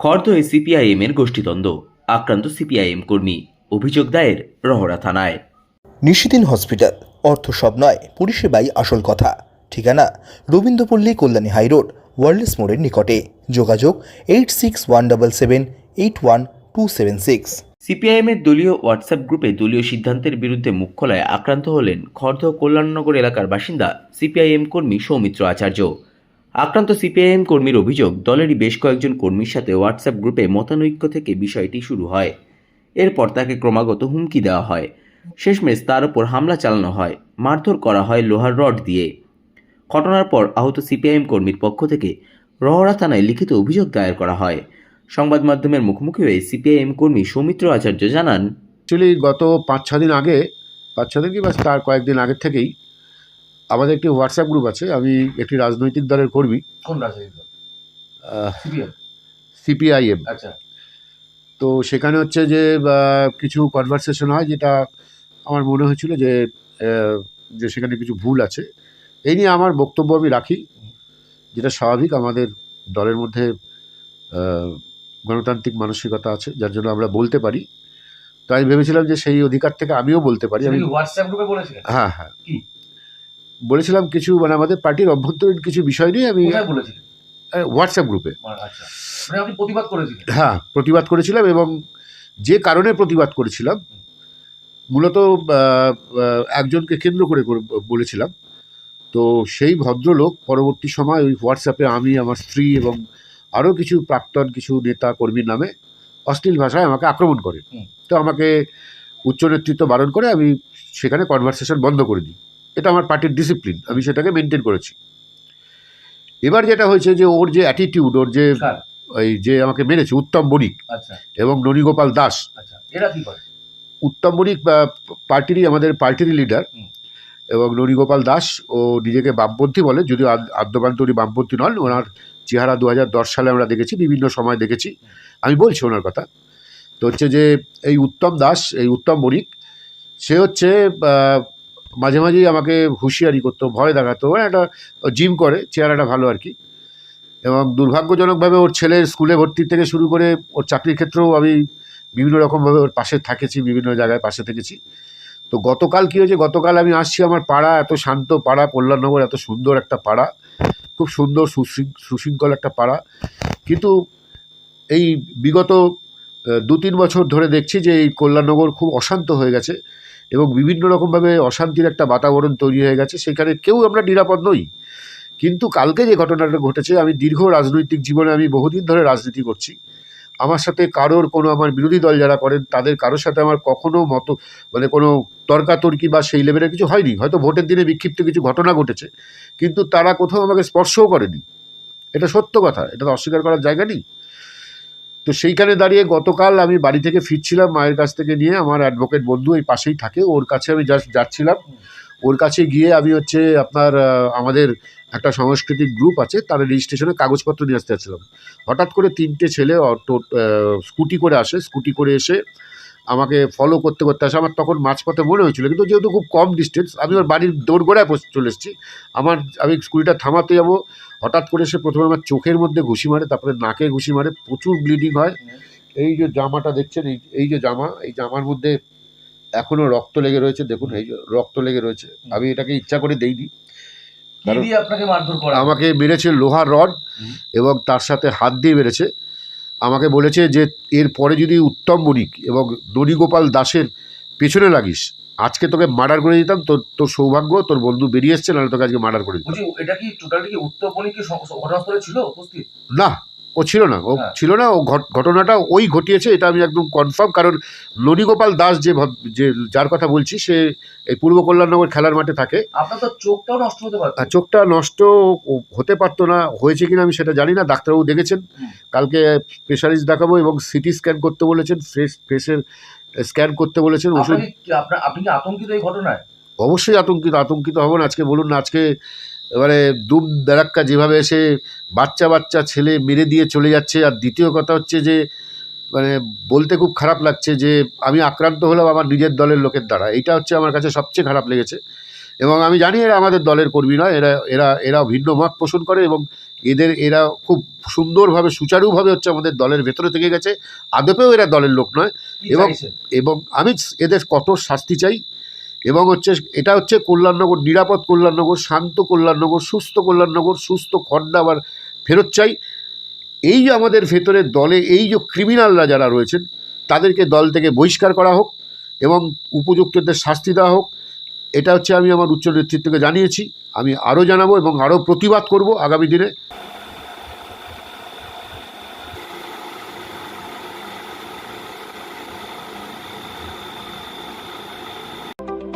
খড়দহে CPIM এর গোষ্ঠীদ্বন্দ্ব আক্রান্ত CPIM কর্মী অভিযোগ দায়ের রহরা থানায়। নিশিদিন হসপিটাল অর্থ সব নয় পরিষেবাই আসল কথা। ঠিকানা রবীন্দ্রপল্লী কল্যাণী হাইরোড ওয়ার্ল্ডস মোড়ের নিকটে। যোগাযোগ eight six one double seven eight one two seven six. CPIM এর দলীয় হোয়াটসঅ্যাপ গ্রুপে দলীয় সিদ্ধান্তের বিরুদ্ধে মুখ খোলায় আক্রান্ত হলেন খড়দহ কল্যাণনগর এলাকার বাসিন্দা সিপিআইএম কর্মী সৌমিত্র আচার্য। আক্রান্ত সিপিআইএম কর্মীর অভিযোগ, দলেরই বেশ কয়েকজন কর্মীর সাথে হোয়াটসঅ্যাপ গ্রুপে মতানৈক্য থেকে বিষয়টি শুরু হয়। এরপর তাকে ক্রমাগত হুমকি দেওয়া হয়। শেষমেশ তার উপর হামলা চালানো হয়। মারধর করা হয় লোহার রড দিয়ে। ঘটনার পর আহত সিপিআইএম কর্মীর পক্ষ থেকে রহরা থানায় লিখিত অভিযোগ দায়ের করা হয়। সংবাদ মাধ্যমের মুখোমুখি হয়ে সিপিআইএম কর্মী সৌমিত্র আচার্য জানান গত পাঁচ ছ দিন আগে পাঁচ ছ দিন কি বা তার কয়েকদিন আগের থেকেই আমাদের একটি হোয়াটসঅ্যাপ গ্রুপ আছে আমি একটি রাজনৈতিক দলের কর্মী। কোন রাজনৈতিক দল? CPM CPIM. আচ্ছা। তো সেখানে হচ্ছে যে কিছু কনভারসেশন হয় যেটা আমার মনে হয়েছিল যে যে সেখানে কিছু ভুল আছে। এই নিয়ে আমার বক্তব্য আমি রাখি। যেটা স্বাভাবিক আমাদের দলের মধ্যে গণতান্ত্রিক মানসিকতা আছে যার জন্য আমরা বলতে পারি। তো আমি ভেবেছিলাম যে সেই অধিকার থেকে আমিও বলতে পারি। আমি হোয়াটসঅ্যাপ গ্রুপে বলেছিলেন? হ্যাঁ হ্যাঁ? বলেছিলাম কিছু মানে আমাদের পার্টির অভ্যন্তরীণ কিছু বিষয় নিয়ে আমি হোয়াটসঅ্যাপ গ্রুপে মানে আচ্ছা মানে করেছিলেন? হ্যাঁ প্রতিবাদ করেছিলাম এবং যে কারণে প্রতিবাদ করেছিলাম মূলত একজনকে কেন্দ্র করে করে বলেছিলাম। তো সেই ভদ্রলোক পরবর্তী সময় ওই হোয়াটসঅ্যাপে আমি আমার স্ত্রী এবং আরও কিছু প্রাক্তন কিছু নেতা কর্মীর নামে অশ্লীল ভাষায় আমাকে আক্রমণ করে। তো আমাকে উচ্চ নেতৃত্ব বারণ করে আমি সেখানে কনভারসেশন বন্ধ করে দিই। এটা আমার পার্টির ডিসিপ্লিন আমি সেটাকে মেনটেন করেছি। এবার যেটা হয়েছে যে ওর যে অ্যাটিটিউড ওর যে? ওই যে আমাকে মেরেছে উত্তম বণিক আচ্ছা। এবং ননীগোপাল দাস। আচ্ছা এরা কি করে? উত্তম বণিক পার্টিরই আমাদের পার্টিরই লিডার এবং ননীগোপাল দাস ও নিজেকে বামপন্থী বলে যদিও উনি বামপন্থী নন ওনার চেহারা দু হাজার দশ সালে আমরা দেখেছি বিভিন্ন সময় দেখেছি। আমি বলছি ওনার কথা। তো হচ্ছে যে এই উত্তম দাস এই উত্তম বণিক সে হচ্ছে মাঝে মাঝেই আমাকে হুঁশিয়ারি করতো, ভয় দেখাতো। একটা জিম করে, চেহারাটা ভালো আর কি। এবং দুর্ভাগ্যজনকভাবে ওর ছেলের স্কুলে ভর্তি থেকে শুরু করে ওর চাকরির ক্ষেত্রেও আমি বিভিন্ন রকমভাবে ওর পাশে থাকেছি, বিভিন্ন জায়গায় পাশে থেকেছি। তো গতকাল কী হয়েছে? গতকাল আমি আসছি আমার পাড়া, এত শান্ত পাড়া, কল্যাণনগর এত সুন্দর একটা পাড়া। খুব সুন্দর, সুশৃং- সুশৃঙ্খল একটা পাড়া। কিন্তু এই বিগত দু তিন বছর ধরে দেখছি যে এই কল্যাণনগর খুব অশান্ত হয়ে গেছে। এবং বিভিন্ন রকমভাবে অশান্তির একটা বাতাবরণ তৈরি হয়ে গেছে। সেখানে কেউ আমরা নিরাপদ নই। কিন্তু কালকে যে ঘটনাটা ঘটেছে, আমি দীর্ঘ রাজনৈতিক জীবনে আমি বহুদিন ধরে রাজনীতি করছি। আমার সাথে কারোর কোনো আমার বিরোধী দল যারা করেন, তাদের কারোর সাথে আমার কখনো মতো মানে কোনো তর্কাতর্কি বা সেই লেভেলের কিছু হয়নি। হয়তো ভোটের দিনে বিক্ষিপ্ত কিছু ঘটনা ঘটেছে, কিন্তু তারা কোথাও আমাকে স্পর্শও করেনি। এটা সত্য কথা। এটা তো অস্বীকার করার জায়গা নেই। তো সেইখানে দাঁড়িয়ে গতকাল আমি বাড়ি থেকে ফিরছিলাম মায়ের কাছ থেকে নিয়ে, আমার অ্যাডভোকেট বন্ধু এই পাশেই থাকে, ওর কাছে আমি জাস্ট যাচ্ছিলাম। ওর কাছে গিয়ে আমি হচ্ছে আপনার আমাদের একটা সাংস্কৃতিক গ্রুপ আছে, তার রেজিস্ট্রেশনে কাগজপত্র নিয়ে আসতে হঠাৎ করে তিনটে ছেলে অটো স্কুটি করে আসে, স্কুটি করে এসে আমাকে ফলো করতে করতে আসে। আমার তখন মাঝপথে মনে হয়েছিল কিন্তু যেহেতু খুব কম ডিস্টেন্স আমি ওর বাড়ির দৌড়গোড়ায় পৌঁছে চলে এসেছি। আমার আমি স্কুটিটা থামাতে যাব। হঠাৎ করে সে প্রথমে আমার চোখের মধ্যে ঘুষি মারে তারপরে নাকে ঘুষি মারে প্রচুর ব্লিডিং হয়। এই যে জামাটা দেখছেন এই এই যে জামা এই জামার মধ্যে এখনও রক্ত লেগে রয়েছে। দেখুন এই যে রক্ত লেগে রয়েছে। আমি এটাকে ইচ্ছা করে দেইনি? আমাকে মেরেছে লোহার রড এবং তার সাথে হাত দিয়ে মেরেছে। আমাকে বলেছে যে এর পরে যদি উত্তম বণিক এবং ননীগোপাল দাসের পেছনে লাগিস আজকে তোকে মার্ডার করে দিতাম তোর তোর সৌভাগ্য তোর বন্ধু বেরিয়ে এসছে নাহলে তোকে আজকে মার্ডার করে দিতাম। এটা কি টোটালি কি ঘটনাস্থলে ছিল উপস্থিত? না ও ছিল না ও হ্যাঁ। ছিল না ও ঘট- ঘটনাটা ওই ঘটিয়েছে এটা আমি একদম কনফার্ম কারণ ননীগোপাল দাস যে যে যার কথা বলছি সে এই পূর্ব কল্যাণনগর খেলার মাঠে থাকে। চোখটাও নষ্ট হতে পারত। আর চোখটা নষ্ট হতে পারতো না হয়েছে কিনা আমি সেটা জানি না ডাক্তারবাবু দেখেছেন। কালকে স্পেশালিস্ট দেখাবো এবং সিটি স্ক্যান করতে বলেছেন ফেস ফেসের স্ক্যান করতে বলেছেন ওষুধ আপনি কি আতঙ্কিত এই ঘটনায়? অবশ্যই আতঙ্কিত আতঙ্কিত হবেন আজকে বলুন না আজকে এবারে দুম দারাক্কা যেভাবে এসে বাচ্চা বাচ্চা ছেলে মেরে দিয়ে চলে যাচ্ছে আর দ্বিতীয় কথা হচ্ছে যে মানে বলতে খুব খারাপ লাগছে যে আমি আক্রান্ত হলাম আমার নিজের দলের লোকের দ্বারা। এইটা হচ্ছে আমার কাছে সবচেয়ে খারাপ লেগেছে। এবং আমি জানি এরা আমাদের দলের কর্মী নয় এরা এরা এরা ভিন্ন মত পোষণ করে এবং এদের এরা খুব সুন্দরভাবে সুচারুভাবে হচ্ছে আমাদের দলের ভেতরে থেকে গেছে। আদপেও এরা দলের লোক নয়। এবং- এবং আমি এদের কঠোর শাস্তি চাই। এবং হচ্ছে এটা হচ্ছে কল্যাণনগর নিরাপদ কল্যাণনগর শান্ত কল্যাণনগর সুস্থ কল্যাণনগর সুস্থ খন্ডা আবার ফেরত চাই। এই যে আমাদের ভেতরে দলে, এই যে ক্রিমিনালরা যারা রয়েছেন, তাদেরকে দল থেকে বহিষ্কার করা হোক এবং উপযুক্তদের শাস্তি দেওয়া হোক, এটা হচ্ছে আমি আমার উচ্চ নেতৃত্বকে জানিয়েছি। আমি আরও জানাব এবং আরও প্রতিবাদ করব আগামী দিনে।